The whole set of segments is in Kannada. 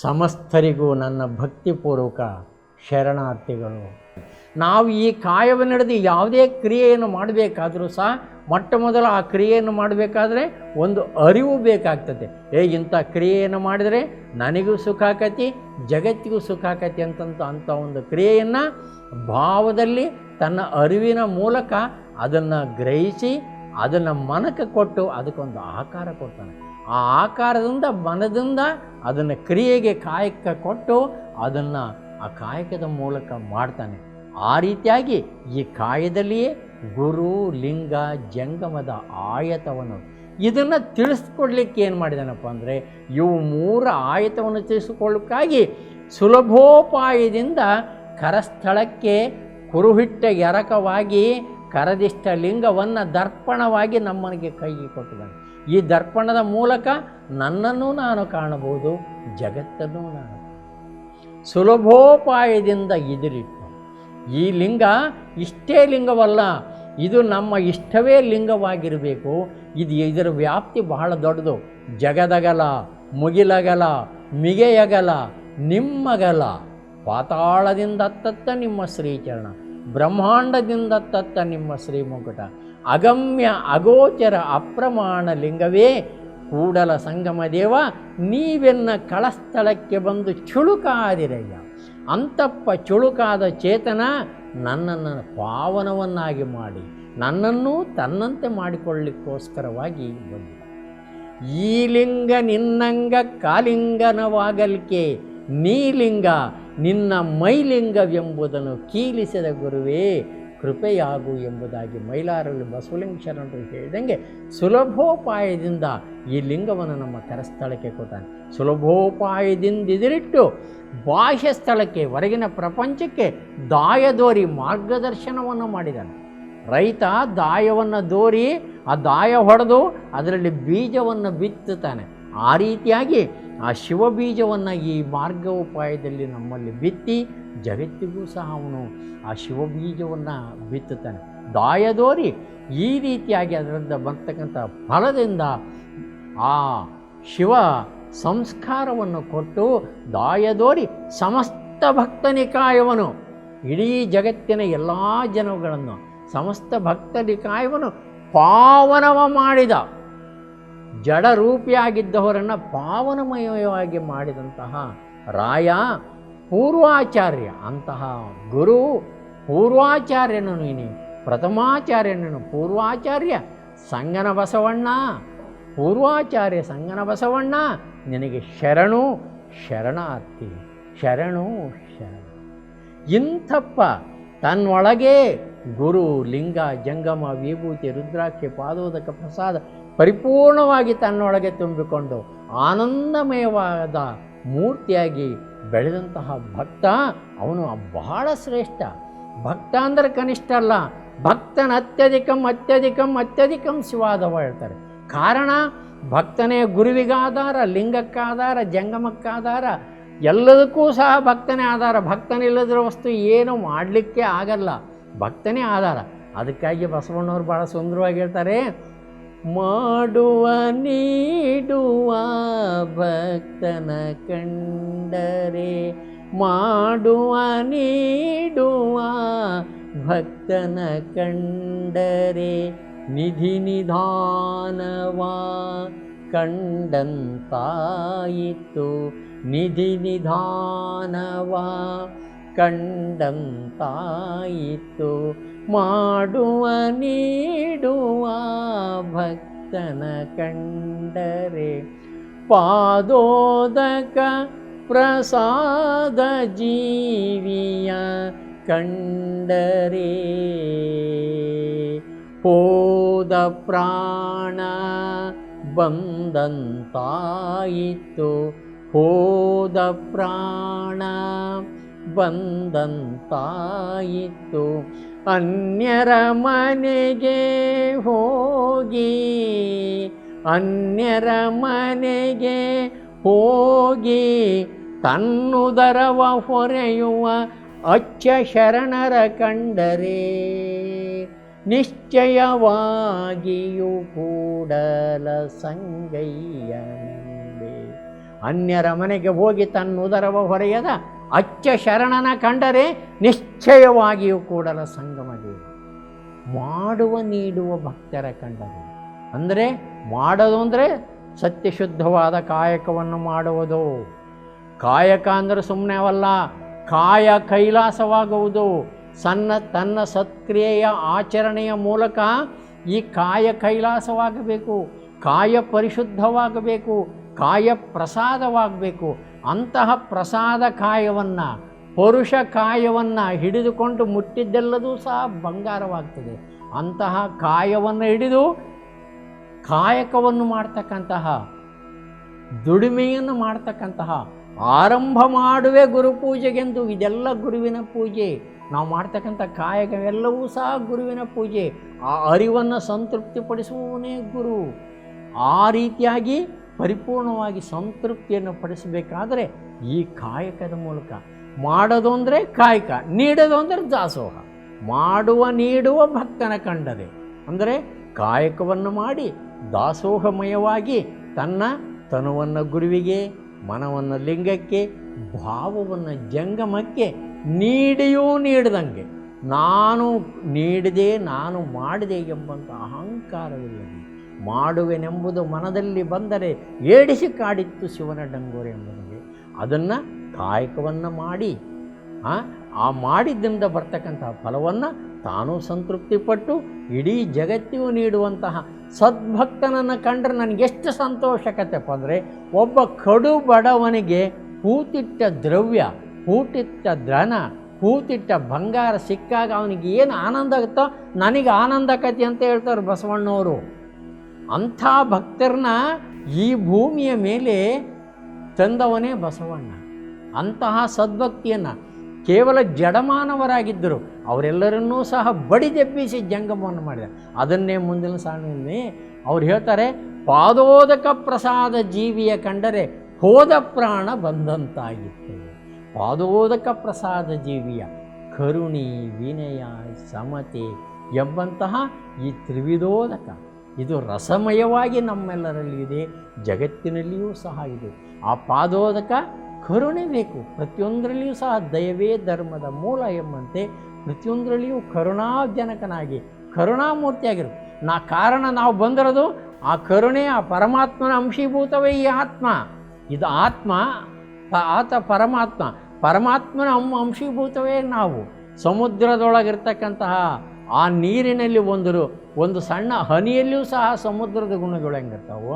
ಸಮಸ್ತರಿಗೂ ನನ್ನ ಭಕ್ತಿಪೂರ್ವಕ ಶರಣಾರ್ಥಿಗಳು. ನಾವು ಈ ಕಾಯವನ್ನಿಡಿದು ಯಾವುದೇ ಕ್ರಿಯೆಯನ್ನು ಮಾಡಬೇಕಾದರೂ ಸಹ, ಮೊಟ್ಟ ಮೊದಲು ಆ ಕ್ರಿಯೆಯನ್ನು ಮಾಡಬೇಕಾದ್ರೆ ಒಂದು ಅರಿವು ಬೇಕಾಗ್ತದೆ. ಏ, ಇಂಥ ಕ್ರಿಯೆಯನ್ನು ಮಾಡಿದರೆ ನನಗೂ ಸುಖ ಆಕತಿ, ಜಗತ್ತಿಗೂ ಸುಖ ಆಕತಿ ಅಂತಂತ ಅಂಥ ಒಂದು ಕ್ರಿಯೆಯನ್ನು ಭಾವದಲ್ಲಿ ತನ್ನ ಅರಿವಿನ ಮೂಲಕ ಅದನ್ನು ಗ್ರಹಿಸಿ, ಅದನ್ನು ಮನಕ್ಕೆ ಕೊಟ್ಟು ಅದಕ್ಕೊಂದು ಆಕಾರ ಕೊಡ್ತಾನೆ. ಆ ಆಕಾರದಿಂದ ಮನದಿಂದ ಅದನ್ನು ಕ್ರಿಯೆಗೆ ಕಾಯಕ ಕೊಟ್ಟು ಅದನ್ನು ಆ ಕಾಯಕದ ಮೂಲಕ ಮಾಡ್ತಾನೆ. ಆ ರೀತಿಯಾಗಿ ಈ ಕಾಯದಲ್ಲಿಯೇ ಗುರು, ಲಿಂಗ, ಜಂಗಮದ ಆಯತವನ್ನು ಇದನ್ನು ತಿಳಿಸ್ಕೊಡ್ಲಿಕ್ಕೆ ಏನು ಮಾಡಿದಾನಪ್ಪ ಅಂದರೆ ಇವು ಮೂರ ಆಯತವನ್ನು ತಿಳಿಸಿಕೊಳ್ಳಕ್ಕಾಗಿ ಸುಲಭೋಪಾಯದಿಂದ ಕರಸ್ಥಳಕ್ಕೆ ಕುರುಹಿಟ್ಟ ಎರಕವಾಗಿ ಕರದಿಷ್ಟ ಲಿಂಗವನ್ನು ದರ್ಪಣವಾಗಿ ನಮ್ಮನಿಗೆ ಕೈಗೆ ಕೊಟ್ಟಿದ್ದಾನೆ. ಈ ದರ್ಪಣದ ಮೂಲಕ ನನ್ನನ್ನು ನಾನು ಕಾಣಬಹುದು, ಜಗತ್ತನ್ನು ನಾನು. ಸುಲಭೋಪಾಯದಿಂದ ಇದಿರಿಟ್ಟು ಈ ಲಿಂಗ ಇಷ್ಟೇ ಲಿಂಗವಲ್ಲ, ಇದು ನಮ್ಮ ಇಷ್ಟವೇ ಲಿಂಗವಾಗಿರಬೇಕು. ಇದು ಇದರ ವ್ಯಾಪ್ತಿ ಬಹಳ ದೊಡ್ಡದು. ಜಗದಗಲ, ಮುಗಿಲಗಲ, ಮಿಗೆಯಗಲ, ನಿಮ್ಮಗಲ. ಪಾತಾಳದಿಂದ ತತ್ತ ನಿಮ್ಮ ಶ್ರೀಚರಣ, ಬ್ರಹ್ಮಾಂಡದಿಂದ ತತ್ತ ನಿಮ್ಮ ಶ್ರೀಮುಕುಟ. ಅಗಮ್ಯ ಅಗೋಚರ ಅಪ್ರಮಾಣ ಲಿಂಗವೇ ಕೂಡಲ ಸಂಗಮ ದೇವ, ನೀವೆನ್ನ ಕಳಸ್ಥಳಕ್ಕೆ ಬಂದು ಚುಳುಕಾದಿರಯ್ಯ. ಅಂತಪ್ಪ ಚುಳುಕಾದ ಚೇತನ ನನ್ನನ್ನು ಪಾವನವನ್ನಾಗಿ ಮಾಡಿ, ನನ್ನನ್ನು ತನ್ನಂತೆ ಮಾಡಿಕೊಳ್ಳಿಕ್ಕೋಸ್ಕರವಾಗಿ ಬಂದ ಈ ಲಿಂಗ ನಿನ್ನಂಗ ಕಾಲಿಂಗನವಾಗಲಿಕ್ಕೆ ನೀಲಿಂಗ ನಿನ್ನ ಮೈಲಿಂಗವೆಂಬುದನ್ನು ಕೀಲಿಸಿದ ಗುರುವೇ ಕೃಪೆಯಾಗು ಎಂಬುದಾಗಿ ಮೈಲಾರಲ್ಲಿ ಬಸವಲಿಂಗ ಶರಣರು ಹೇಳಿದಂಗೆ ಸುಲಭೋಪಾಯದಿಂದ ಈ ಲಿಂಗವನ್ನು ನಮ್ಮ ಕರಸ್ಥಳಕ್ಕೆ ಕೊಟ್ಟಾನೆ. ಸುಲಭೋಪಾಯದಿಂದ ಇದಿರಿಟ್ಟು ಬಾಹ್ಯ ಸ್ಥಳಕ್ಕೆ, ಹೊರಗಿನ ಪ್ರಪಂಚಕ್ಕೆ ದಾಯದೋರಿ ಮಾರ್ಗದರ್ಶನವನ್ನು ಮಾಡಿದ್ದಾನೆ ರೈತ ದಾಯವನ್ನು ದೋರಿ, ಆ ದಾಯ ಹೊಡೆದು ಅದರಲ್ಲಿ ಬೀಜವನ್ನು ಬಿತ್ತುತ್ತಾನೆ. ಆ ರೀತಿಯಾಗಿ ಆ ಶಿವ ಬೀಜವನ್ನು ಈ ಮಾರ್ಗೋಪಾಯದಲ್ಲಿ ನಮ್ಮಲ್ಲಿ ಬಿತ್ತಿ ಜಗತ್ತಿಗೂ ಸಹ ಅವನು ಆ ಶಿವ ಬೀಜವನ್ನು ಬಿತ್ತುತ್ತಾನೆ. ದಾಯದೋರಿ ಈ ರೀತಿಯಾಗಿ ಅದರಿಂದ ಬರ್ತಕ್ಕಂಥ ಫಲದಿಂದ ಆ ಶಿವ ಸಂಸ್ಕಾರವನ್ನು ಕೊಟ್ಟು ದಾಯದೋರಿ ಸಮಸ್ತ ಭಕ್ತ ನಿಕಾಯವನು ಇಡೀ ಜಗತ್ತಿನ ಎಲ್ಲ ಜನಗಳನ್ನು ಸಮಸ್ತ ಭಕ್ತ ನಿಕಾಯವನ್ನು ಪಾವನವ ಮಾಡಿದ. ಜಡರೂಪಿಯಾಗಿದ್ದವರನ್ನು ಪಾವನಮಯವಾಗಿ ಮಾಡಿದಂತಹ ರಾಯ ಪೂರ್ವಾಚಾರ್ಯ, ಅಂತಹ ಗುರು ಪೂರ್ವಾಚಾರ್ಯನು ನೀನು ಪ್ರಥಮಾಚಾರ್ಯನನು ಪೂರ್ವಾಚಾರ್ಯ, ಸಂಗನ ಬಸವಣ್ಣ, ಪೂರ್ವಾಚಾರ್ಯ, ಸಂಗನ ಬಸವಣ್ಣ, ನಿನಗೆ ಶರಣು, ಶರಣಾರ್ಥಿ, ಶರಣು, ಶರಣ. ಇಂಥಪ್ಪ ತನ್ನೊಳಗೆ ಗುರು ಲಿಂಗ ಜಂಗಮ ವಿಭೂತಿ ರುದ್ರಾಕ್ಷಿ ಪಾದೋದಕ ಪ್ರಸಾದ ಪರಿಪೂರ್ಣವಾಗಿ ತನ್ನೊಳಗೆ ತುಂಬಿಕೊಂಡು ಆನಂದಮಯವಾದ ಮೂರ್ತಿಯಾಗಿ ಬೆಳೆದಂತಹ ಭಕ್ತ ಅವನು ಬಹಳ ಶ್ರೇಷ್ಠ. ಭಕ್ತ ಅಂದರೆ ಕನಿಷ್ಠ ಅಲ್ಲ, ಭಕ್ತನ ಅತ್ಯಧಿಕಂ ಅತ್ಯಧಿಕಂ ಅತ್ಯಧಿಕಂ ಶಿವಾದವ ಹೇಳ್ತಾರೆ. ಕಾರಣ ಭಕ್ತನೇ ಗುರುವಿಗಾಧಾರ, ಲಿಂಗಕ್ಕಾಧಾರ, ಜಂಗಮಕ್ಕಾಧಾರ, ಎಲ್ಲದಕ್ಕೂ ಸಹ ಭಕ್ತನೇ ಆಧಾರ. ಭಕ್ತನಿಲ್ಲದಿರೋ ವಸ್ತು ಏನು ಮಾಡಲಿಕ್ಕೆ ಆಗಲ್ಲ, ಭಕ್ತನೇ ಆಧಾರ. ಅದಕ್ಕಾಗಿ ಬಸವಣ್ಣವ್ರು ಭಾಳ ಸುಂದರವಾಗಿ ಹೇಳ್ತಾರೆ ಮಾಡುವ ನೀಡುವ ಭಕ್ತನ ಕಂಡರೆ ಮಾಡುವ ನೀಡುವ ಭಕ್ತನ ಕಂಡರೆ ನಿಧಿ ನಿಧಾನವಾ ಕಂಡಂತಾಯಿತು ನಿಧಿ ನಿಧಾನವಾ ಕಂಡಂತಾಯಿತು ಮಾಡುವ ನೀಡುವ ಭಕ್ತನ ಕಂಡರೆ ಪಾದೋದಕ ಪ್ರಸಾದ ಜೀವಿಯ ಕಂಡರೆ ಹೋದ ಪ್ರಾಣ ಬಂದಂತಾಯಿತು ಹೋದ ಪ್ರಾಣ ಬಂದಂತಾಯಿತು. ಅನ್ಯರ ಮನೆಗೆ ಹೋಗಿ, ಅನ್ಯರ ಮನೆಗೆ ಹೋಗಿ ತನ್ನುದರವ ಹೊರೆಯುವ ಅಚ್ಚ ಶರಣರ ಕಂಡರೆ, ನಿಶ್ಚಯವಾಗಿಯೂ ಕೂಡಲ ಸಂಗಯ್ಯನಂದೆ ಅನ್ಯರ ಮನೆಗೆ ಹೋಗಿ ತನ್ನುದರವ ಹೊರೆಯದ ಅಚ್ಚ ಶರಣನ ಕಂಡರೆ ನಿಶ್ಚಯವಾಗಿಯೂ ಕೂಡಲ ಸಂಗಮ ದೇವ. ಮಾಡುವ ನೀಡುವ ಭಕ್ತರ ಕಂಡರೆ. ಅಂದರೆ ಮಾಡೋದು ಅಂದರೆ ಸತ್ಯಶುದ್ಧವಾದ ಕಾಯಕವನ್ನು ಮಾಡುವುದು. ಕಾಯಕ ಅಂದರೆ ಸುಮ್ಮನೆ ಅವಲ್ಲ, ಕಾಯ ಕೈಲಾಸವಾಗುವುದು. ಸಣ್ಣ ತನ್ನ ಸತ್ಕ್ರಿಯೆಯ ಆಚರಣೆಯ ಮೂಲಕ ಈ ಕಾಯ ಕೈಲಾಸವಾಗಬೇಕು, ಕಾಯ ಪರಿಶುದ್ಧವಾಗಬೇಕು, ಕಾಯ ಪ್ರಸಾದವಾಗಬೇಕು. ಅಂತಹ ಪ್ರಸಾದ ಕಾಯವನ್ನು, ಪುರುಷ ಕಾಯವನ್ನು ಹಿಡಿದುಕೊಂಡು ಮುಟ್ಟಿದ್ದೆಲ್ಲದೂ ಸಹ ಬಂಗಾರವಾಗ್ತದೆ. ಅಂತಹ ಕಾಯವನ್ನು ಹಿಡಿದು ಕಾಯಕವನ್ನು ಮಾಡ್ತಕ್ಕಂತಹ, ದುಡಿಮೆಯನ್ನು ಮಾಡ್ತಕ್ಕಂತಹ, ಆರಂಭ ಮಾಡುವೆ ಗುರು ಪೂಜೆಗೆಂದು ಇದೆಲ್ಲ ಗುರುವಿನ ಪೂಜೆ, ನಾವು ಮಾಡ್ತಕ್ಕಂಥ ಕಾಯಕವೆಲ್ಲವೂ ಸಹ ಗುರುವಿನ ಪೂಜೆ. ಆ ಅರಿವನ್ನು ಸಂತೃಪ್ತಿಪಡಿಸುವವನೇ ಗುರು. ಆ ರೀತಿಯಾಗಿ ಪರಿಪೂರ್ಣವಾಗಿ ಸಂತೃಪ್ತಿಯನ್ನು ಪಡಿಸಬೇಕಾದರೆ ಈ ಕಾಯಕದ ಮೂಲಕ. ಮಾಡೋದು ಅಂದರೆ ಕಾಯಕ, ನೀಡೋದು ಅಂದರೆ ದಾಸೋಹ. ಮಾಡುವ, ನೀಡುವ ಭಕ್ತನ ಕಂಡದೆ. ಅಂದರೆ ಕಾಯಕವನ್ನು ಮಾಡಿ ದಾಸೋಹಮಯವಾಗಿ ತನ್ನ ತನುವನ್ನು ಗುರುವಿಗೆ, ಮನವನ್ನು ಲಿಂಗಕ್ಕೆ, ಭಾವವನ್ನು ಜಂಗಮಕ್ಕೆ ನೀಡಿಯೂ ನೀಡಿದಂಗೆ. ನಾನು ನೀಡಿದೆ, ನಾನು ಮಾಡಿದೆ ಎಂಬಂಥ ಅಹಂಕಾರವಿಲ್ಲದೆ ಮಾಡುವೆನೆಂಬುದು ಮನದಲ್ಲಿ ಬಂದರೆ ಏಡಿಸಿ ಕಾಡಿತ್ತು ಶಿವನ ಡಂಗೋರೆ ಎಂಬುದಿಗೆ. ಅದನ್ನು ಕಾಯಕವನ್ನು ಮಾಡಿ, ಆ ಮಾಡಿದ್ದರಿಂದ ಬರ್ತಕ್ಕಂತಹ ಫಲವನ್ನು ತಾನೂ ಸಂತೃಪ್ತಿಪಟ್ಟು ಇಡೀ ಜಗತ್ತಿಗೂ ನೀಡುವಂತಹ ಸದ್ಭಕ್ತನನ್ನು ಕಂಡ್ರೆ ನನಗೆಷ್ಟು ಸಂತೋಷಕತೆಪ್ಪ ಅಂದರೆ ಒಬ್ಬ ಕಡು ಬಡವನಿಗೆ ಹೂತಿಟ್ಟ ದ್ರವ್ಯ ಹೂತಿಟ್ಟ ಧನ ಹೂತಿಟ್ಟ ಬಂಗಾರ ಸಿಕ್ಕಾಗ ಅವನಿಗೆ ಏನು ಆನಂದ ಆಗುತ್ತೋ, ನನಗೆ ಆನಂದ ಅಂತ ಹೇಳ್ತಾರೆ ಬಸವಣ್ಣವರು. ಅಂಥ ಭಕ್ತರನ್ನ ಈ ಭೂಮಿಯ ಮೇಲೆ ತಂದವನೇ ಬಸವಣ್ಣ. ಅಂತಹ ಸದ್ಭಕ್ತಿಯನ್ನು ಕೇವಲ ಜಡಮಾನವರಾಗಿದ್ದರು. ಅವರೆಲ್ಲರನ್ನೂ ಸಹ ಬಡಿದೆಬ್ಬಿಸಿ ಜಂಗಮವನ್ನು ಮಾಡಿದ. ಅದನ್ನೇ ಮುಂದಿನ ಸಾಲಿನಲ್ಲಿ ಅವ್ರು ಹೇಳ್ತಾರೆ, ಪಾದೋದಕ ಪ್ರಸಾದ ಜೀವಿಯ ಕಂಡರೆ ಹೋದ ಪ್ರಾಣ ಬಂದಂತಾಗಿತ್ತು. ಪಾದೋದಕ ಪ್ರಸಾದ ಜೀವಿಯ ಕರುಣಿ ವಿನಯ ಸಮತೆ ಎಂಬಂತಹ ಈ ತ್ರಿವಿಧೋದಕ ಇದು ರಸಮಯವಾಗಿ ನಮ್ಮೆಲ್ಲರಲ್ಲಿ ಇದೆ ಜಗತ್ತಿನಲ್ಲಿಯೂ ಸಹ ಇದೆ. ಆ ಪಾದೋದಕ ಕರುಣೆ ಬೇಕು. ಪ್ರತಿಯೊಂದರಲ್ಲಿಯೂ ಸಹ ದಯವೇ ಧರ್ಮದ ಮೂಲ ಎಂಬಂತೆ ಪ್ರತಿಯೊಂದರಲ್ಲಿಯೂ ಕರುಣಾಜನಕನಾಗಿ, ಕರುಣಾಮೂರ್ತಿಯಾಗಿರು. ನಾ ಕಾರಣ ನಾವು ಬಂದಿರೋದು ಆ ಕರುಣೆ, ಆ ಪರಮಾತ್ಮನ ಅಂಶೀಭೂತವೇ ಈ ಆತ್ಮ. ಇದು ಆತ್ಮ ಆತ ಪರಮಾತ್ಮ. ಪರಮಾತ್ಮನ ಅಂ ಅಂಶೀಭೂತವೇ ನಾವು. ಸಮುದ್ರದೊಳಗಿರ್ತಕ್ಕಂತಹ ಆ ನೀರಿನಲ್ಲಿ ಒಂದು ಒಂದು ಸಣ್ಣ ಹನಿಯಲ್ಲಿಯೂ ಸಹ ಸಮುದ್ರದ ಗುಣಗಳು ಹೆಂಗಿರ್ತಾವೋ,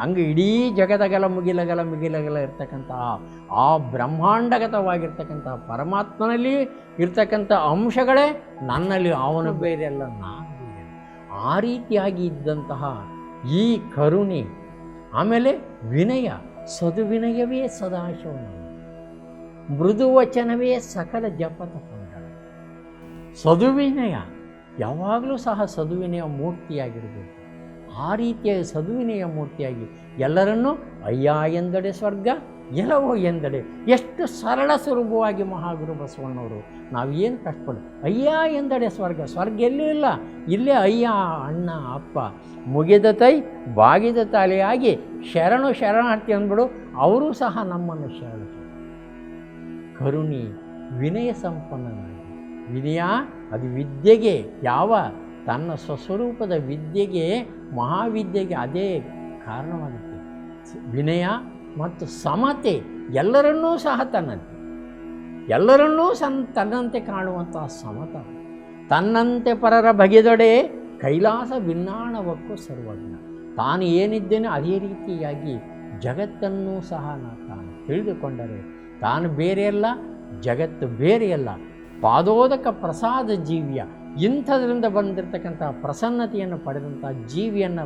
ಹಂಗೆ ಇಡೀ ಜಗದಗಲ ಮುಗಿಲಗಲ ಮುಗಿಲಗಲ ಇರ್ತಕ್ಕಂತಹ ಆ ಬ್ರಹ್ಮಾಂಡಗತವಾಗಿರ್ತಕ್ಕಂತಹ ಪರಮಾತ್ಮನಲ್ಲಿ ಇರ್ತಕ್ಕಂಥ ಅಂಶಗಳೇ ನನ್ನಲ್ಲಿ ಅವನು ಬೇರೆ ಅಲ್ಲ, ನಾನು ಆ ರೀತಿಯಾಗಿ ಇದ್ದಂತಹ ಈ ಕರುಣೆ, ಆಮೇಲೆ ವಿನಯ, ಸದುವಿನಯವೇ ಸದಾಶಿವನ ಮೃದು ವಚನವೇ ಸಕಲ ಜಪತ ಸದುವಿನಯ ಯಾವಾಗಲೂ ಸಹ ಸದುವಿನಯ ಮೂರ್ತಿಯಾಗಿರಬೇಕು. ಆ ರೀತಿಯ ಸದುವಿನಯ ಮೂರ್ತಿಯಾಗಿ ಎಲ್ಲರನ್ನೂ ಅಯ್ಯ ಎಂದಡೆ ಸ್ವರ್ಗ, ಎಲ್ಲವೋ ಎಂದಡೆ. ಎಷ್ಟು ಸರಳ ಸ್ವರೂಪವಾಗಿ ಮಹಾಗುರು ಬಸವಣ್ಣವರು, ನಾವು ಏನು ಕಷ್ಟಪಡು ಅಯ್ಯ ಎಂದಡೆ ಸ್ವರ್ಗ. ಸ್ವರ್ಗ ಎಲ್ಲೂ ಇಲ್ಲ. ಇಲ್ಲೇ ಅಯ್ಯ, ಅಣ್ಣ, ಅಪ್ಪ, ಮುಗಿದ ತೈ, ಬಾಗಿದ ತಾಲೆಯಾಗಿ ಶರಣು ಶರಣಾರ್ಥಿ ಅಂದ್ಬಿಡು, ಅವರೂ ಸಹ ನಮ್ಮನ್ನು ಶರಣ ಕರುಣಿ, ವಿನಯ ಸಂಪನ್ನನಾಗಿ ವಿನಯ ಅದು ವಿದ್ಯೆಗೆ ಯಾವ ತನ್ನ ಸ್ವಸ್ವರೂಪದ ವಿದ್ಯೆಗೆ ಮಹಾವಿದ್ಯೆಗೆ ಅದೇ ಕಾರಣವಾಗುತ್ತೆ. ವಿನಯ ಮತ್ತು ಸಮತೆ ಎಲ್ಲರನ್ನೂ ಸಹ ತನ್ನಂತೆ. ಎಲ್ಲರನ್ನೂ ಸನ್ ತನ್ನಂತೆ ಕಾಣುವಂತಹ ಸಮತ. ತನ್ನಂತೆ ಪರರ ಬಗೆದೊಡೆ ಕೈಲಾಸ ಭಿನ್ನಾಣವಕ್ಕೂ ಸರ್ವಜ್ಞ. ತಾನು ಏನಿದ್ದೇನೆ ಅದೇ ರೀತಿಯಾಗಿ ಜಗತ್ತನ್ನೂ ಸಹ ನಾನು ತಾನು ತಿಳಿದುಕೊಂಡರೆ ತಾನು ಬೇರೆಯಲ್ಲ, ಜಗತ್ತು ಬೇರೆಯಲ್ಲ. ಪಾದೋದಕ ಪ್ರಸಾದ ಜೀವಿಯ ಇಂಥದ್ರಿಂದ ಬಂದಿರತಕ್ಕಂಥ ಪ್ರಸನ್ನತೆಯನ್ನು ಪಡೆದಂಥ ಜೀವಿಯನ್ನು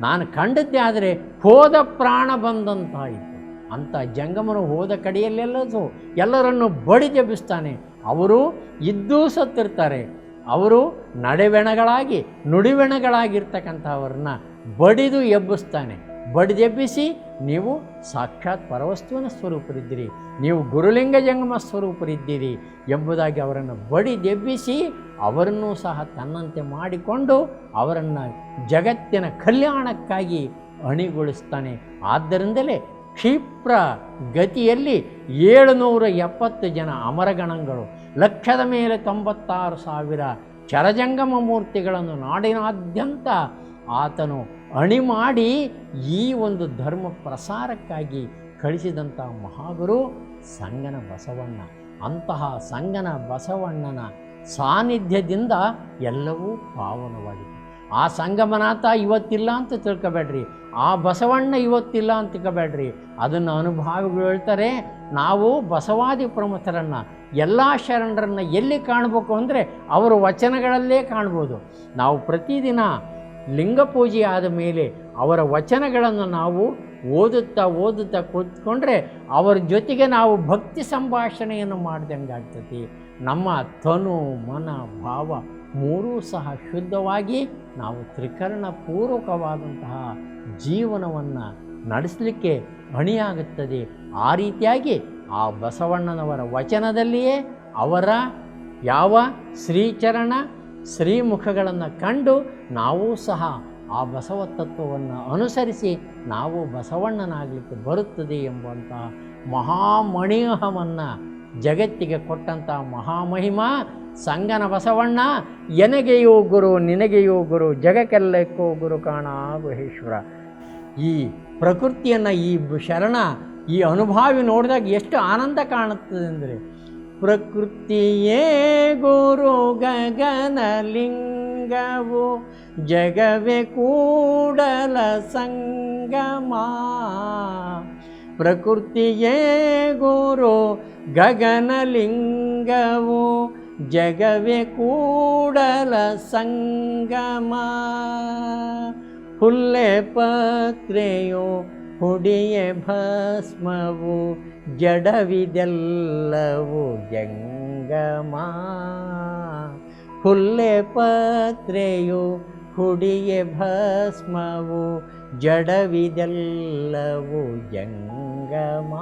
ನಾನು ಕಂಡದ್ದೇ ಆದರೆ ಹೋದ ಪ್ರಾಣ ಬಂದಂತಾಯಿತು. ಅಂಥ ಜಂಗಮನು ಹೋದ ಕಡೆಯಲ್ಲೆಲ್ಲದು ಎಲ್ಲರನ್ನು ಬಡಿದೆಬ್ಬಿಸ್ತಾನೆ ಅವರು ಇದ್ದೂ ಸತ್ತಿರ್ತಾರೆ. ಅವರು ನಡೆವೆಣಗಳಾಗಿ, ನುಡಿವೆಣಗಳಾಗಿರ್ತಕ್ಕಂಥವ್ರನ್ನ ಬಡಿದು ಎಬ್ಬಿಸ್ತಾನೆ. ಬಡಿದೆಬ್ಬಿಸಿ ನೀವು ಸಾಕ್ಷಾತ್ ಪರವಸ್ತುವಿನ ಸ್ವರೂಪರಿದ್ದೀರಿ. ನೀವು ಗುರುಲಿಂಗ ಜಂಗಮ ಸ್ವರೂಪರಿದ್ದೀರಿ ಎಂಬುದಾಗಿ ಅವರನ್ನು ಬಡಿದೆಬ್ಬಿಸಿ ಅವರನ್ನು ಸಹ ತನ್ನಂತೆ ಮಾಡಿಕೊಂಡು ಅವರನ್ನು ಜಗತ್ತಿನ ಕಲ್ಯಾಣಕ್ಕಾಗಿ ಅಣಿಗೊಳಿಸ್ತಾನೆ. ಆದ್ದರಿಂದಲೇ ಕ್ಷಿಪ್ರ ಗತಿಯಲ್ಲಿ ಏಳುನೂರ ಎಪ್ಪತ್ತು ಜನ ಅಮರಗಣಗಳು, ಲಕ್ಷದ ಮೇಲೆ ತೊಂಬತ್ತಾರು ಸಾವಿರ ಚರಜಂಗಮ ಮೂರ್ತಿಗಳನ್ನು ನಾಡಿನಾದ್ಯಂತ ಆತನು ಅಣಿ ಮಾಡಿ ಈ ಒಂದು ಧರ್ಮ ಪ್ರಸಾರಕ್ಕಾಗಿ ಕಳಿಸಿದಂಥ ಮಹಾಗುರು ಸಂಗನ ಬಸವಣ್ಣ. ಅಂತಹ ಸಂಗನ ಬಸವಣ್ಣನ ಸಾನ್ನಿಧ್ಯದಿಂದ ಎಲ್ಲವೂ ಪಾವನವಾಗಿದೆ. ಆ ಸಂಗಮನಾಥ ಇವತ್ತಿಲ್ಲ ಅಂತ ತಿಳ್ಕೊಬೇಡ್ರಿ. ಆ ಬಸವಣ್ಣ ಇವತ್ತಿಲ್ಲ ಅಂತ ತಿಳ್ಕೊಬೇಡ್ರಿ. ಅದನ್ನು ಅನುಭಾವಿಗಳು ಹೇಳ್ತಾರೆ, ನಾವು ಬಸವಾದಿ ಪ್ರಮುಖರನ್ನು, ಎಲ್ಲ ಶರಣರನ್ನು ಎಲ್ಲಿ ಕಾಣಬೇಕು ಅಂದರೆ, ಅವರ ವಚನಗಳಲ್ಲೇ ಕಾಣ್ಬೋದು. ನಾವು ಪ್ರತಿದಿನ ಲಿಂಗ ಪೂಜೆ ಆದ ಮೇಲೆ ಅವರ ವಚನಗಳನ್ನು ನಾವು ಓದುತ್ತಾ ಓದುತ್ತಾ ಕೂತ್ಕೊಂಡ್ರೆ ಅವರ ಜೊತೆಗೆ ನಾವು ಭಕ್ತಿ ಸಂಭಾಷಣೆಯನ್ನು ಮಾಡ್ದಂಗೆ ಆಗ್ತದೆ ನಮ್ಮ ತನು, ಮನ, ಭಾವ ಮೂರೂ ಸಹ ಶುದ್ಧವಾಗಿ ನಾವು ತ್ರಿಕರಣ ಪೂರ್ವಕವಾದಂತಹ ಜೀವನವನ್ನು ನಡೆಸಲಿಕ್ಕೆ ಅಣಿಯಾಗುತ್ತದೆ ಆ ರೀತಿಯಾಗಿ ಆ ಬಸವಣ್ಣನವರ ವಚನದಲ್ಲಿಯೇ ಅವರ ಯಾವ ಶ್ರೀಚರಣ ಶ್ರೀಮುಖಗಳನ್ನು ಕಂಡು ನಾವೂ ಸಹ ಆ ಬಸವ ತತ್ವವನ್ನು ಅನುಸರಿಸಿ ನಾವು ಬಸವಣ್ಣನಾಗಲಿಕ್ಕೆ ಬರುತ್ತದೆ ಎಂಬಂತಹ ಮಹಾಮಣಿಹವನ್ನು ಜಗತ್ತಿಗೆ ಕೊಟ್ಟಂಥ ಮಹಾಮಹಿಮ ಸಂಗನ ಬಸವಣ್ಣ, ಎನಗೆಯೋ ಗುರು, ನಿನಗೆಯೋ ಗುರು, ಜಗಕ್ಕೆಲ್ಲಕ್ಕೋ ಗುರು ಕಾಣ ಗುಹೇಶ್ವರ. ಈ ಪ್ರಕೃತಿಯನ್ನು, ಈ ಶರಣ, ಈ ಅನುಭಾವಿ ನೋಡಿದಾಗ ಎಷ್ಟು ಆನಂದ ಕಾಣುತ್ತದೆ ಅಂದರೆ ಪ್ರಕೃತಿಯೇ ಗುರು ಗಗನಲಿಂಗವು ಜಗವೇ ಕೂಡಲ ಸಂಗಮ. ಪ್ರಕೃತಿಯೇ ಗುರು ಗಗನಲಿಂಗವು ಜಗವೇ ಕೂಡಲ ಸಂಗಮ. ಹುಲ್ಲೆ ಪತ್ರೆಯೋ ಹುಡಿಯೆ ಭಸ್ಮವು ಜಡವಿದೆಲ್ಲವು ಜಂಗಮ. ಹುಲ್ಲೆ ಪತ್ರೆಯು ಹುಡಿಯ ಭಸ್ಮವು ಜಡವಿದೆಲ್ಲವು ಜಂಗಮ.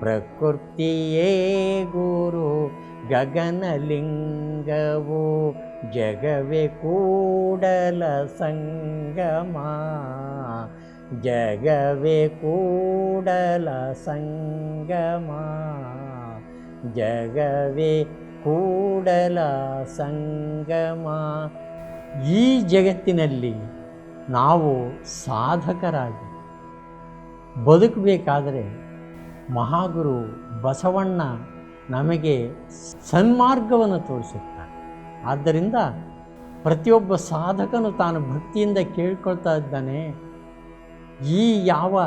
ಪ್ರಕೃತಿಯೇ ಗುರು, ಗಗನಲಿಂಗವು ಜಗವೇ ಕೂಡಲ ಸಂಗಮ. ಜಗವೇ ಕೂಡಲ ಸಂಗಮ. ಜಗವೇ ಕೂಡಲ ಸಂಗಮ. ಈ ಜಗತ್ತಿನಲ್ಲಿ ನಾವು ಸಾಧಕರಾಗಿ ಬದುಕಬೇಕಾದರೆ ಮಹಾಗುರು ಬಸವಣ್ಣ ನಮಗೆ ಸನ್ಮಾರ್ಗವನ್ನು ತೋರಿಸುತ್ತಾರೆ. ಆದ್ದರಿಂದ ಪ್ರತಿಯೊಬ್ಬ ಸಾಧಕನು ತಾನು ಭಕ್ತಿಯಿಂದ ಕೇಳ್ಕೊಳ್ತಾ ಇದ್ದಾನೆ. ಈ ಯಾವ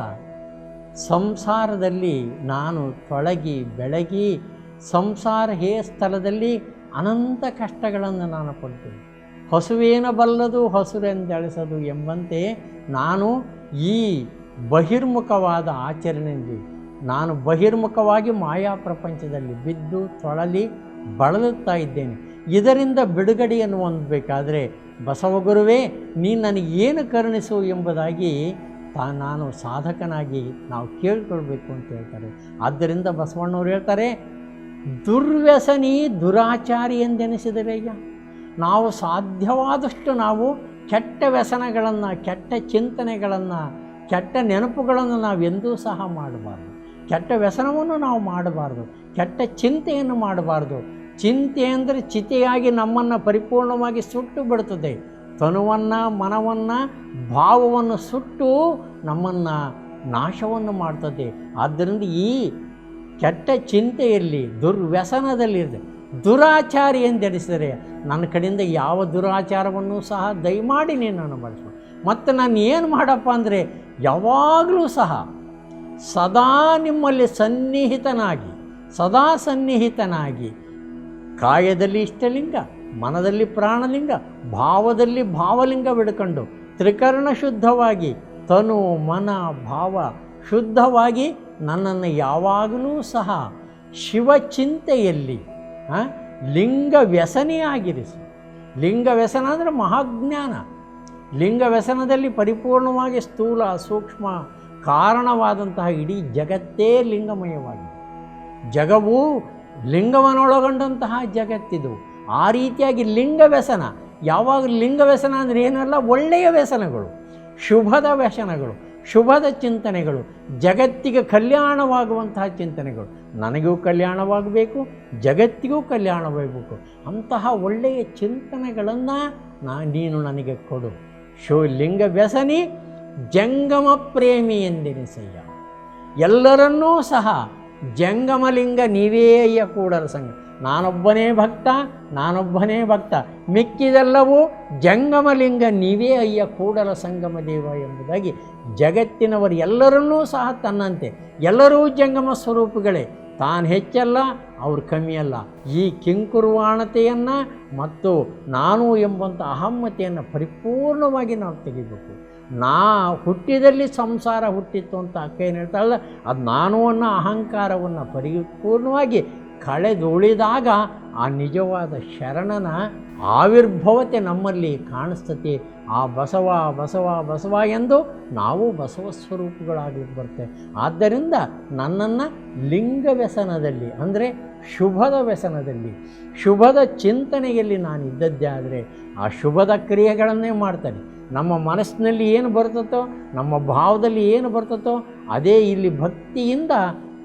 ಸಂಸಾರದಲ್ಲಿ ನಾನು ತೊಳಗಿ ಬೆಳಗಿ ಸಂಸಾರ ಹೇ ಸ್ಥಳದಲ್ಲಿ ಅನಂತ ಕಷ್ಟಗಳನ್ನು ನಾನು ಪಡ್ತೀನಿ ಹಸುವೇನ ಬಲ್ಲದು ಎಂಬಂತೆ ನಾನು ಈ ಬಹಿರ್ಮುಖವಾದ ಆಚರಣೆಯಲ್ಲಿ, ನಾನು ಬಹಿರ್ಮುಖವಾಗಿ ಮಾಯಾ ಪ್ರಪಂಚದಲ್ಲಿ ಬಿದ್ದು ತೊಳಲಿ ಬಳಲುತ್ತಾ ಇದ್ದೇನೆ. ಇದರಿಂದ ಬಿಡುಗಡೆಯನ್ನು ಹೊಂದಬೇಕಾದರೆ ಬಸವಗುರುವೇ ನೀನು ನನಗೇನು ಕರುಣಿಸು ಎಂಬುದಾಗಿ ತಾ, ನಾನು ಸಾಧಕನಾಗಿ ನಾವು ಕೇಳ್ಕೊಳ್ಬೇಕು ಅಂತ ಹೇಳ್ತಾರೆ. ಆದ್ದರಿಂದ ಬಸವಣ್ಣವ್ರು ಹೇಳ್ತಾರೆ, ದುರ್ವ್ಯಸನಿ ದುರಾಚಾರಿ ಎಂದೆನಿಸಿದರಯ್ಯ ನಾವು ಸಾಧ್ಯವಾದಷ್ಟು ನಾವು ಕೆಟ್ಟ ವ್ಯಸನಗಳನ್ನು, ಕೆಟ್ಟ ಚಿಂತನೆಗಳನ್ನು, ಕೆಟ್ಟ ನೆನಪುಗಳನ್ನು ನಾವೆಂದೂ ಸಹ ಮಾಡಬಾರ್ದು. ಕೆಟ್ಟ ವ್ಯಸನವನ್ನು ನಾವು ಮಾಡಬಾರ್ದು. ಕೆಟ್ಟ ಚಿಂತೆಯನ್ನು ಮಾಡಬಾರ್ದು. ಚಿಂತೆ ಅಂದರೆ ಚಿತೆಯಾಗಿ ನಮ್ಮನ್ನು ಪರಿಪೂರ್ಣವಾಗಿ ಸುಟ್ಟು ಬಿಡುತ್ತದೆ ತನುವನ್ನು, ಮನವನ್ನು, ಭಾವವನ್ನು ಸುಟ್ಟು ನಮ್ಮನ್ನು ನಾಶವನ್ನು ಮಾಡ್ತದೆ. ಆದ್ದರಿಂದ ಈ ಕೆಟ್ಟ ಚಿಂತೆಯಲ್ಲಿ, ದುರ್ವ್ಯಸನದಲ್ಲಿದೆ. ದುರಾಚಾರಿ ಎಂದೆನಿಸಿದರೆ ನನ್ನ ಕಡೆಯಿಂದ ಯಾವ ದುರಾಚಾರವನ್ನು ಸಹ ದಯಮಾಡಿ ನೀನು ಬಳಸು ಮತ್ತು ನಾನು ಏನು ಮಾಡಪ್ಪ ಅಂದರೆ, ಯಾವಾಗಲೂ ಸಹ ಸದಾ ನಿಮ್ಮಲ್ಲಿ ಸನ್ನಿಹಿತನಾಗಿ, ಸದಾ ಸನ್ನಿಹಿತನಾಗಿ ಕಾಯದಲ್ಲಿ ಇಷ್ಟಲಿಂಗ, ಮನದಲ್ಲಿ ಪ್ರಾಣಲಿಂಗ, ಭಾವದಲ್ಲಿ ಭಾವಲಿಂಗ ಬಿಡ್ಕೊಂಡು ತ್ರಿಕರಣ ಶುದ್ಧವಾಗಿ ತನು ಮನ ಭಾವ ಶುದ್ಧವಾಗಿ ನನ್ನನ್ನು ಯಾವಾಗಲೂ ಸಹ ಶಿವಚಿಂತೆಯಲ್ಲಿ ಚಿಂತೆಯಲ್ಲಿ ಲಿಂಗ ವ್ಯಸನಿಯಾಗಿರಿಸು ಲಿಂಗ ವ್ಯಸನ ಅಂದರೆ ಮಹಾಜ್ಞಾನ. ಲಿಂಗ ವ್ಯಸನದಲ್ಲಿ ಪರಿಪೂರ್ಣವಾಗಿ ಸ್ಥೂಲ, ಸೂಕ್ಷ್ಮ, ಕಾರಣವಾದಂತಹ ಇಡೀ ಜಗತ್ತೇ ಲಿಂಗಮಯವಾಗಿದೆ. ಜಗವು ಲಿಂಗವನ್ನೊಳಗೊಂಡಂತಹ ಜಗತ್ತಿದು. ಆ ರೀತಿಯಾಗಿ ಲಿಂಗ ವ್ಯಸನ ಯಾವಾಗ ಲಿಂಗ ವ್ಯಸನ ಅಂದರೆ ಏನಲ್ಲ, ಒಳ್ಳೆಯ ವ್ಯಸನಗಳು. ಶುಭದ ವ್ಯಸನಗಳು, ಶುಭದ ಚಿಂತನೆಗಳು, ಜಗತ್ತಿಗೆ ಕಲ್ಯಾಣವಾಗುವಂತಹ ಚಿಂತನೆಗಳು. ನನಗೂ ಕಲ್ಯಾಣವಾಗಬೇಕು, ಜಗತ್ತಿಗೂ ಕಲ್ಯಾಣವಾಗಬೇಕು. ಅಂತಹ ಒಳ್ಳೆಯ ಚಿಂತನೆಗಳನ್ನು ನಾ, ನೀನು ನನಗೆ ಕೊಡು. ಶೋ ಲಿಂಗ ವ್ಯಸನಿ ಜಂಗಮ ಪ್ರೇಮಿ ಎಂದೆನಿಸಯ್ಯ. ಎಲ್ಲರನ್ನೂ ಸಹ ಜಂಗಮಲಿಂಗ ನೀವೇಯ ಕೂಡಲ ಸಂಘ. ನಾನೊಬ್ಬನೇ ಭಕ್ತ ನಾನೊಬ್ಬನೇ ಭಕ್ತ. ಮಿಕ್ಕಿದೆಲ್ಲವೂ ಜಂಗಮಲಿಂಗ ನೀವೇ ಅಯ್ಯ ಕೂಡಲ ಸಂಗಮ ದೇವ ಎಂಬುದಾಗಿ ಜಗತ್ತಿನವರು ಎಲ್ಲರನ್ನೂ ಸಹ ತನ್ನಂತೆ. ಎಲ್ಲರೂ ಜಂಗಮ ಸ್ವರೂಪಗಳೇ. ತಾನು ಹೆಚ್ಚಲ್ಲ, ಅವ್ರು ಕಮ್ಮಿಯಲ್ಲ ಈ ಕಿಂಕುರುವಾಣತೆಯನ್ನು ಮತ್ತು ನಾನು ಎಂಬಂಥ ಅಹಮ್ಮತೆಯನ್ನು ಪರಿಪೂರ್ಣವಾಗಿ ನಾವು ತೆಗಿಬೇಕು ನಾ ಹುಟ್ಟಿದಲ್ಲಿ ಸಂಸಾರ ಹುಟ್ಟಿತ್ತು ಅಂತ ಅಕ್ಕ ಏನು ಹೇಳ್ತಾಳಲ್ಲ ಅದು ನಾನು ಅನ್ನೋ ಅಹಂಕಾರವನ್ನು ಪರಿಪೂರ್ಣವಾಗಿ ಕಳೆದುಳಿದಾಗ ಆ ನಿಜವಾದ ಶರಣನ ಆವಿರ್ಭವತೆ ನಮ್ಮಲ್ಲಿ ಕಾಣಿಸ್ತತಿ ಆ ಬಸವ ಬಸವ ಬಸವ ಎಂದು ನಾವು ಬಸವ ಸ್ವರೂಪಗಳಾಗಿ ಬರ್ತೇವೆ ಆದ್ದರಿಂದ ನನ್ನನ್ನು ಲಿಂಗ ವ್ಯಸನದಲ್ಲಿ, ಅಂದರೆ ಶುಭದ ವ್ಯಸನದಲ್ಲಿ, ಶುಭದ ಚಿಂತನೆಯಲ್ಲಿ ನಾನು ಇದ್ದದ್ದೇ ಆದರೆ ಆ ಶುಭದ ಕ್ರಿಯೆಗಳನ್ನೇ ಮಾಡ್ತಾನೆ ನಮ್ಮ ಮನಸ್ಸಿನಲ್ಲಿ ಏನು ಬರ್ತತೋ ನಮ್ಮ ಭಾವದಲ್ಲಿ ಏನು ಬರ್ತತೋ ಅದೇ ಇಲ್ಲಿ ಭಕ್ತಿಯಿಂದ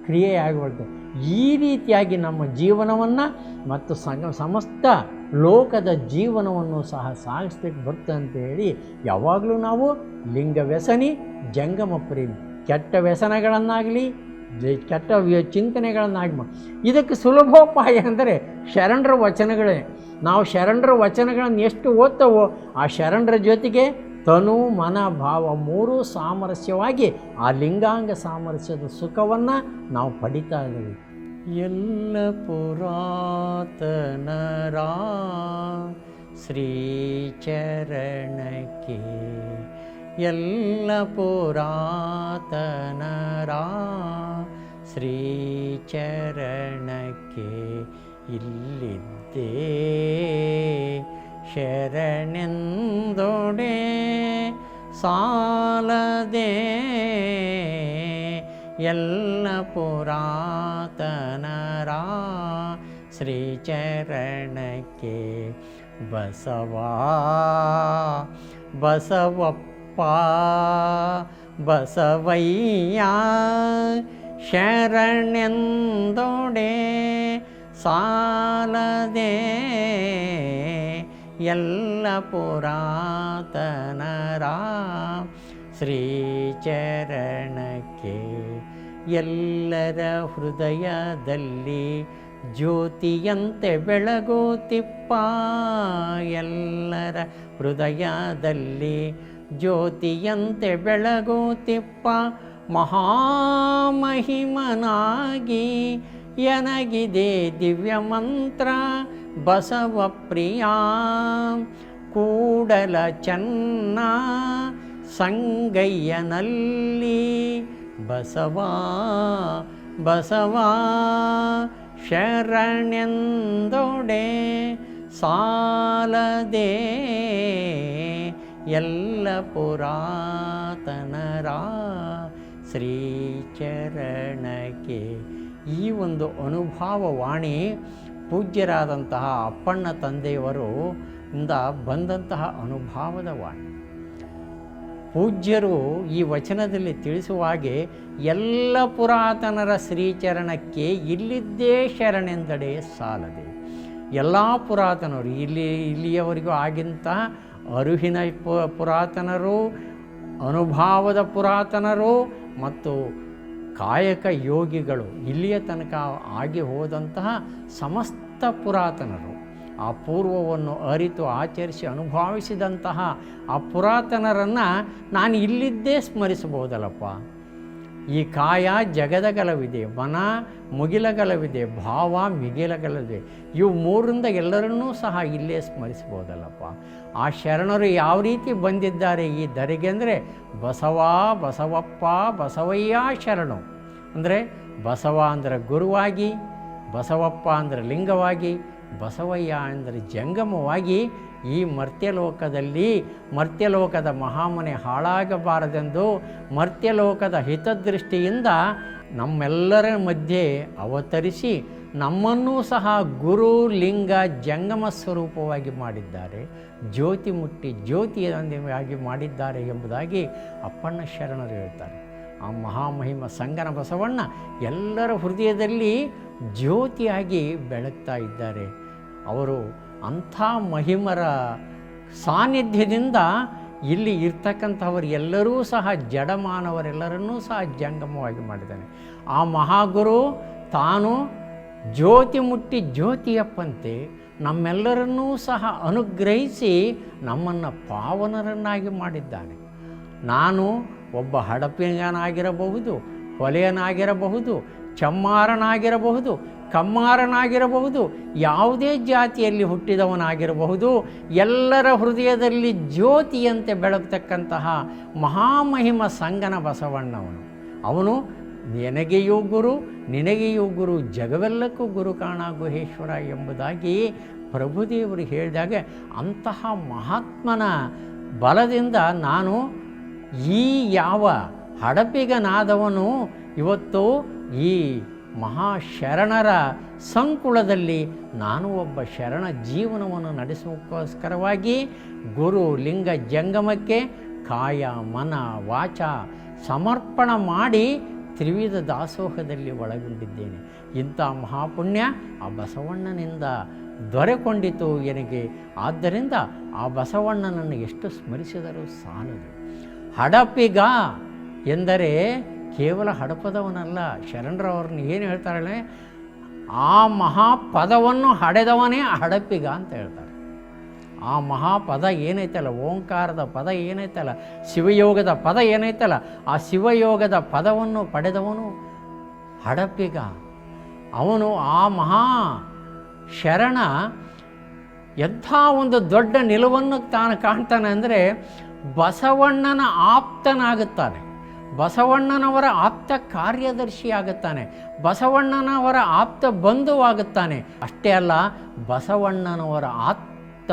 ಕ್ರಿಯೆಯಾಗಿಬಿಡ್ತದೆ ಈ ರೀತಿಯಾಗಿ ನಮ್ಮ ಜೀವನವನ್ನು ಮತ್ತು ಸಂಗ ಸಮಸ್ತ ಲೋಕದ ಜೀವನವನ್ನು ಸಹ ಸಾಗಿಸ್ಲಿಕ್ಕೆ ಅಂತ ಹೇಳಿ ಯಾವಾಗಲೂ ನಾವು ಲಿಂಗ ವ್ಯಸನಿ, ಜಂಗಮ ಪ್ರೇಮಿ. ಕೆಟ್ಟ ವ್ಯಸನಗಳನ್ನಾಗಲಿ ಕೆಟ್ಟ ಚಿಂತನೆಗಳನ್ನಾಗಿ ಇದಕ್ಕೆ ಸುಲಭೋಪಾಯ ಅಂದರೆ ಶರಣರ ವಚನಗಳೇ. ನಾವು ಶರಣರ ವಚನಗಳನ್ನು ಎಷ್ಟು ಓದ್ತವೋ ಆ ಶರಣರ ಜೊತೆಗೆ ತನು, ಮನ, ಭಾವ ಮೂರೂ ಸಾಮರಸ್ಯವಾಗಿ ಆ ಲಿಂಗಾಂಗ ಸಾಮರಸ್ಯದ ಸುಖವನ್ನು ನಾವು ಪಡಿತಾ ಇದ್ದೀವಿ. ಎಲ್ಲ ಪುರಾತನರ ಶ್ರೀಚರಣಕ್ಕೆ ಎಲ್ಲ ಪುರಾತನರ ಶ್ರೀಚರಣಕ್ಕೆ ಇಲ್ಲಿದ್ದೇ ಶರಣೆಂದೊಡೆ ಸಾಲದೆ ಎಲ್ಲ ಪುರಾತನರ ಶ್ರೀಚರಣಕ್ಕೆ ಬಸವಾ ಬಸವಪ್ಪ ಬಸವಯ್ಯ ಶರಣೆಂದೊಡೆ ಸಾಲದೆ ಎಲ್ಲ ಪುರಾತನರ ಶ್ರೀಚರಣಕ್ಕೆ ಎಲ್ಲರ ಹೃದಯದಲ್ಲಿ ಜ್ಯೋತಿಯಂತೆ ಬೆಳಗೋತಿಪ್ಪ ಎಲ್ಲರ ಹೃದಯದಲ್ಲಿ ಜ್ಯೋತಿಯಂತೆ ಬೆಳಗೋತಿಪ್ಪ ಮಹಾಮಹಿಮನಾಗಿ ಎನಗಿದೆ ದಿವ್ಯ ಮಂತ್ರ ಬಸವ ಪ್ರಿಯ, ಕೂಡಲ ಚೆನ್ನ, ಸಂಗಯ್ಯನಲ್ಲಿ ಬಸವ, ಬಸವಾ, ಶರಣೆಂದೊಡೆ ಸಾಲದೆ ಎಲ್ಲ ಪುರಾತನರ ಶ್ರೀಚರಣಕ್ಕೆ. ಈ ಒಂದು ಅನುಭಾವವಾಣಿ ಪೂಜ್ಯರಾದಂತಹ ಅಪ್ಪಣ್ಣ ತಂದೆಯವರು ಇಂದ ಬಂದಂತಹ ಅನುಭಾವದ ವಾಣಿ. ಪೂಜ್ಯರು ಈ ವಚನದಲ್ಲಿ ತಿಳಿಸುವ ಹಾಗೆ ಎಲ್ಲ ಪುರಾತನರ ಶ್ರೀಚರಣಕ್ಕೆ ಇಲ್ಲಿದ್ದೇ ಶರಣೆಂದಡೆ ಸಾಲದೆ. ಎಲ್ಲ ಪುರಾತನರು, ಇಲ್ಲಿ, ಇಲ್ಲಿಯವರೆಗೂ ಆಗಿಂತ ಅರುಹಿನ ಪುರಾತನರು, ಅನುಭಾವದ ಪುರಾತನರು ಮತ್ತು ಕಾಯಕ ಯೋಗಿಗಳು ಇಲ್ಲಿಯ ತನಕ ಆಗಿ ಹೋದಂತಹ ಸಮಸ್ತ ಪುರಾತನರು. ಆ ಪೂರ್ವವನ್ನು ಅರಿತು ಆಚರಿಸಿ ಅನುಭವಿಸಿದಂತಹ ಆ ಪುರಾತನರನ್ನು ನಾನು ಇಲ್ಲಿದ್ದೇ ಸ್ಮರಿಸಬಹುದಲ್ಲಪ್ಪ. ಈ ಕಾಯ ಜಗದಗಲವಿದೆ ಮನ ಮುಗಿಲಗಲವಿದೆ, ಭಾವ ಮಿಗಿಲಗಲವಿದೆ, ಇವು ಮೂರಿಂದ ಎಲ್ಲರನ್ನೂ ಸಹ ಇಲ್ಲೇ ಸ್ಮರಿಸ್ಬೋದಲ್ಲಪ್ಪ ಆ ಶರಣರು ಯಾವ ರೀತಿ ಬಂದಿದ್ದಾರೆ ಈ ದರಿಗೆ ಅಂದರೆ ಬಸವ, ಬಸವಪ್ಪ, ಬಸವಯ್ಯ ಶರಣು. ಅಂದರೆ ಬಸವ ಅಂದರೆ ಗುರುವಾಗಿ, ಬಸವಪ್ಪ ಅಂದರೆ ಲಿಂಗವಾಗಿ ಬಸವಯ್ಯ ಅಂದರೆ ಜಂಗಮವಾಗಿ ಈ ಮರ್ತ್ಯಲೋಕದಲ್ಲಿ ಮರ್ತ್ಯಲೋಕದ ಮಹಾಮನೆ ಹಾಳಾಗಬಾರದೆಂದು ಮರ್ತ್ಯಲೋಕದ ಹಿತದೃಷ್ಟಿಯಿಂದ ನಮ್ಮೆಲ್ಲರ ಮಧ್ಯೆ ಅವತರಿಸಿ ನಮ್ಮನ್ನೂ ಸಹ ಗುರು, ಲಿಂಗ, ಜಂಗಮ ಸ್ವರೂಪವಾಗಿ ಮಾಡಿದ್ದಾರೆ. ಜ್ಯೋತಿ ಮುಟ್ಟಿ ಜ್ಯೋತಿಯಾಗಿ ಮಾಡಿದ್ದಾರೆ ಎಂಬುದಾಗಿ ಅಪ್ಪಣ್ಣ ಶರಣರು ಹೇಳ್ತಾರೆ. ಆ ಮಹಾಮಹಿಮ ಸಂಗನ ಬಸವಣ್ಣ ಎಲ್ಲರ ಹೃದಯದಲ್ಲಿ ಜ್ಯೋತಿಯಾಗಿ ಬೆಳಗ್ತಾ ಇದ್ದಾರೆ. ಅವರು ಅಂಥ ಮಹಿಮರ ಸಾನ್ನಿಧ್ಯದಿಂದ ಇಲ್ಲಿ ಇರ್ತಕ್ಕಂಥವರು ಎಲ್ಲರೂ ಸಹ ಜಡಮಾನವರೆಲ್ಲರನ್ನೂ ಸಹ ಜಂಗಮವಾಗಿ ಮಾಡಿದ್ದಾನೆ. ಆ ಮಹಾಗುರು ತಾನು ಜ್ಯೋತಿ ಮುಟ್ಟಿ ಜ್ಯೋತಿಯಪ್ಪಂತೆ ನಮ್ಮೆಲ್ಲರನ್ನೂ ಸಹ ಅನುಗ್ರಹಿಸಿ ನಮ್ಮನ್ನು ಪಾವನರನ್ನಾಗಿ ಮಾಡಿದ್ದಾನೆ. ನಾನು ಒಬ್ಬ ಹಡಪಿಗನಾಗಿರಬಹುದು ಹೊಲೆಯನಾಗಿರಬಹುದು ಚಮ್ಮಾರನಾಗಿರಬಹುದು, ಕಮ್ಮಾರನಾಗಿರಬಹುದು, ಯಾವುದೇ ಜಾತಿಯಲ್ಲಿ ಹುಟ್ಟಿದವನಾಗಿರಬಹುದು, ಎಲ್ಲರ ಹೃದಯದಲ್ಲಿ ಜ್ಯೋತಿಯಂತೆ ಬೆಳಗ್ತಕ್ಕಂತಹ ಮಹಾಮಹಿಮ ಸಂಗನ ಬಸವಣ್ಣವನು. ಅವನು ನಿನಗೆಯೂ ಗುರು ನಿನಗೆಯೂ ಗುರು, ಜಗವೆಲ್ಲಕ್ಕೂ ಗುರು ಕಾಣ ಗುಹೇಶ್ವರ ಎಂಬುದಾಗಿ ಪ್ರಭುದೇವರು ಹೇಳಿದಾಗ ಅಂತಹ ಮಹಾತ್ಮನ ಬಲದಿಂದ ನಾನು ಈ ಯಾವ ಹಡಪಿಗನಾದವನು ಇವತ್ತು ಈ ಮಹಾಶರಣರ ಸಂಕುಲದಲ್ಲಿ ನಾನು ಒಬ್ಬ ಶರಣ ಜೀವನವನ್ನು ನಡೆಸೋಕ್ಕೋಸ್ಕರವಾಗಿ ಗುರು ಲಿಂಗ ಜಂಗಮಕ್ಕೆ ಕಾಯ ಮನ ವಾಚ ಸಮರ್ಪಣ ಮಾಡಿ ತ್ರಿವಿಧ ದಾಸೋಹದಲ್ಲಿ ಒಳಗೊಂಡಿದ್ದೇನೆ. ಇಂಥ ಮಹಾಪುಣ್ಯ ಆ ಬಸವಣ್ಣನಿಂದ ದೊರೆಕೊಂಡಿತು ನನಗೆ ಆದ್ದರಿಂದ ಆ ಬಸವಣ್ಣನನ್ನು ಎಷ್ಟು ಸ್ಮರಿಸಿದರೂ ಸಾಲದು. ಹಡಪಿಗ ಎಂದರೆ ಕೇವಲ ಹಡಪದವನಲ್ಲ, ಶರಣರವ್ರನ್ನ ಏನು ಹೇಳ್ತಾರೆ ಆ ಮಹಾಪದವನ್ನು ಹಡೆದವನೇ ಹಡಪಿಗ ಅಂತ ಹೇಳ್ತಾರೆ. ಆ ಮಹಾಪದ ಏನೈತಲ್ಲ, ಓಂಕಾರದ ಪದ ಏನೈತಲ್ಲ, ಶಿವಯೋಗದ ಪದ ಏನೈತಲ್ಲ, ಆ ಶಿವಯೋಗದ ಪದವನ್ನು ಪಡೆದವನು ಹಡಪಿಗ. ಅವನು ಆ ಮಹಾ ಶರಣ ಎಂಥ ಒಂದು ದೊಡ್ಡ ನಿಲುವನ್ನು ತಾನು ಕಾಣ್ತಾನೆ ಅಂದರೆ ಬಸವಣ್ಣನ ಆಪ್ತನಾಗುತ್ತಾನೆ. ಬಸವಣ್ಣನವರ ಆಪ್ತ ಕಾರ್ಯದರ್ಶಿಯಾಗುತ್ತಾನೆ. ಬಸವಣ್ಣನವರ ಆಪ್ತ ಬಂಧುವಾಗುತ್ತಾನೆ. ಅಷ್ಟೇ ಅಲ್ಲ, ಬಸವಣ್ಣನವರ ಆಪ್ತ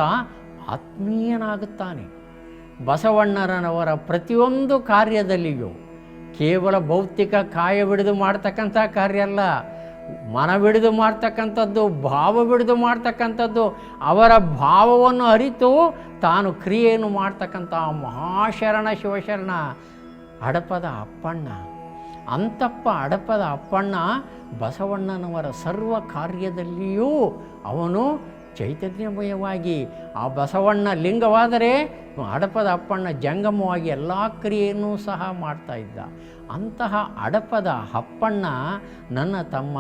ಆತ್ಮೀಯನಾಗುತ್ತಾನೆ. ಬಸವಣ್ಣನವರ ಪ್ರತಿಯೊಂದು ಕಾರ್ಯದಲ್ಲಿಯೂ ಕೇವಲ ಭೌತಿಕ ಕಾಯ ಬಿಡಿದು ಮಾಡ್ತಕ್ಕಂಥ ಕಾರ್ಯ ಅಲ್ಲ, ಮನ ಬಿಡಿದು ಮಾಡ್ತಕ್ಕಂಥದ್ದು, ಭಾವ ಬಿಡಿದು ಮಾಡ್ತಕ್ಕಂಥದ್ದು, ಅವರ ಭಾವವನ್ನು ಅರಿತು ತಾನು ಕ್ರಿಯೆಯನ್ನು ಮಾಡ್ತಕ್ಕಂಥ ಮಹಾಶರಣ ಶಿವಶರಣ. ಹಡಪದ ಅಪ್ಪಣ್ಣ. ಅಂತಪ್ಪ ಅಡಪದ ಅಪ್ಪಣ್ಣ ಬಸವಣ್ಣನವರ ಸರ್ವ ಕಾರ್ಯದಲ್ಲಿಯೂ ಅವನು ಚೈತನ್ಯಮಯವಾಗಿ ಆ ಬಸವಣ್ಣ ಲಿಂಗವಾದರೆ ಅಡಪದ ಅಪ್ಪಣ್ಣ ಜಂಗಮವಾಗಿ ಎಲ್ಲ ಕ್ರಿಯೆಯನ್ನು ಸಹ ಮಾಡ್ತಾ ಇದ್ದ. ಅಂತಹ ಅಡಪದ ಅಪ್ಪಣ್ಣ ನನ್ನ ತಮ್ಮ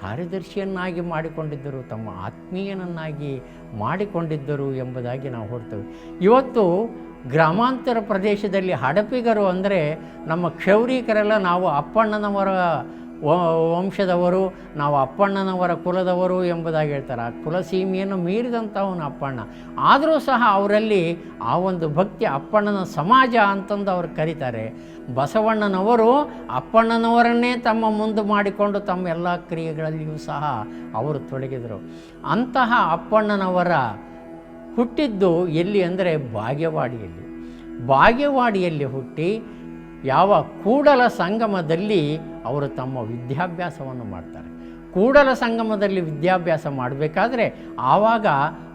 ಕಾರ್ಯದರ್ಶಿಯನ್ನಾಗಿ ಮಾಡಿಕೊಂಡಿದ್ದರು, ತಮ್ಮ ಆತ್ಮೀಯನನ್ನಾಗಿ ಮಾಡಿಕೊಂಡಿದ್ದರು ಎಂಬುದಾಗಿ ನಾವು ಹೊಡ್ತೇವೆ ಇವತ್ತು ಗ್ರಾಮಾಂತರ ಪ್ರದೇಶದಲ್ಲಿ ಹಡಪಿಗರು ಅಂದರೆ ನಮ್ಮ ಕ್ಷೌರಿಕರೆಲ್ಲ ನಾವು ಅಪ್ಪಣ್ಣನವರ ವಂಶದವರು, ನಾವು ಅಪ್ಪಣ್ಣನವರ ಕುಲದವರು ಎಂಬುದಾಗಿ ಹೇಳ್ತಾರೆ. ಆ ಕುಲಸೀಮೆಯನ್ನು ಮೀರಿದಂಥವನು ಅಪ್ಪಣ್ಣ. ಆದರೂ ಸಹ ಅವರಲ್ಲಿ ಆ ಒಂದು ಭಕ್ತಿ ಅಪ್ಪಣ್ಣನ ಸಮಾಜ ಅಂತಂದು ಅವರು ಕರೀತಾರೆ. ಬಸವಣ್ಣನವರು ಅಪ್ಪಣ್ಣನವರನ್ನೇ ತಮ್ಮ ಮುಂದೆ ಮಾಡಿಕೊಂಡು ತಮ್ಮ ಎಲ್ಲ ಕ್ರಿಯೆಗಳಲ್ಲಿಯೂ ಸಹ ಅವರು ತೊಡಗಿದರು. ಅಂತಹ ಅಪ್ಪಣ್ಣನವರ ಹುಟ್ಟಿದ್ದು ಎಲ್ಲಿ ಅಂದರೆ ಬಾಗೇವಾಡಿಯಲ್ಲಿ. ಬಾಗೇವಾಡಿಯಲ್ಲಿ ಹುಟ್ಟಿ ಯಾವ ಕೂಡಲ ಸಂಗಮದಲ್ಲಿ ಅವರು ತಮ್ಮ ವಿದ್ಯಾಭ್ಯಾಸವನ್ನು ಮಾಡ್ತಾರೆ. ಕೂಡಲ ಸಂಗಮದಲ್ಲಿ ವಿದ್ಯಾಭ್ಯಾಸ ಮಾಡಬೇಕಾದ್ರೆ ಆವಾಗ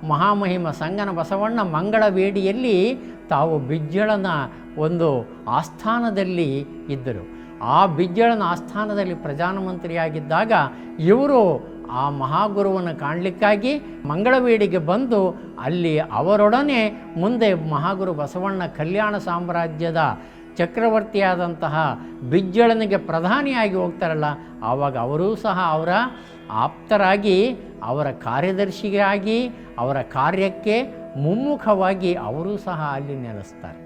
ಮಹಾಮಹಿಮ ಸಂಗನ ಬಸವಣ್ಣ ಮಂಗಳವೇಡಿಯಲ್ಲಿ ತಾವು ಬಿಜ್ಜಳನ ಒಂದು ಆಸ್ಥಾನದಲ್ಲಿ ಇದ್ದರು. ಆ ಬಿಜ್ಜಳನ ಆಸ್ಥಾನದಲ್ಲಿ ಪ್ರಧಾನಮಂತ್ರಿಯಾಗಿದ್ದಾಗ ಇವರು ಆ ಮಹಾಗುರುವನ್ನು ಕಾಣಲಿಕ್ಕಾಗಿ ಮಂಗಳವೇಡಿಗೆ ಬಂದು ಅಲ್ಲಿ ಅವರೊಡನೆ ಮುಂದೆ ಮಹಾಗುರು ಬಸವಣ್ಣ ಕಲ್ಯಾಣ ಸಾಮ್ರಾಜ್ಯದ ಚಕ್ರವರ್ತಿಯಾದಂತಹ ಬಿಜ್ಜಳನಿಗೆ ಪ್ರಧಾನಿಯಾಗಿ ಹೋಗ್ತಾರಲ್ಲ, ಆವಾಗ ಅವರೂ ಸಹ ಅವರ ಆಪ್ತರಾಗಿ, ಅವರ ಕಾರ್ಯದರ್ಶಿಯಾಗಿ, ಅವರ ಕಾರ್ಯಕ್ಕೆ ಮುಮ್ಮುಖವಾಗಿ ಅವರೂ ಸಹ ಅಲ್ಲಿ ನೆಲೆಸ್ತಾರೆ.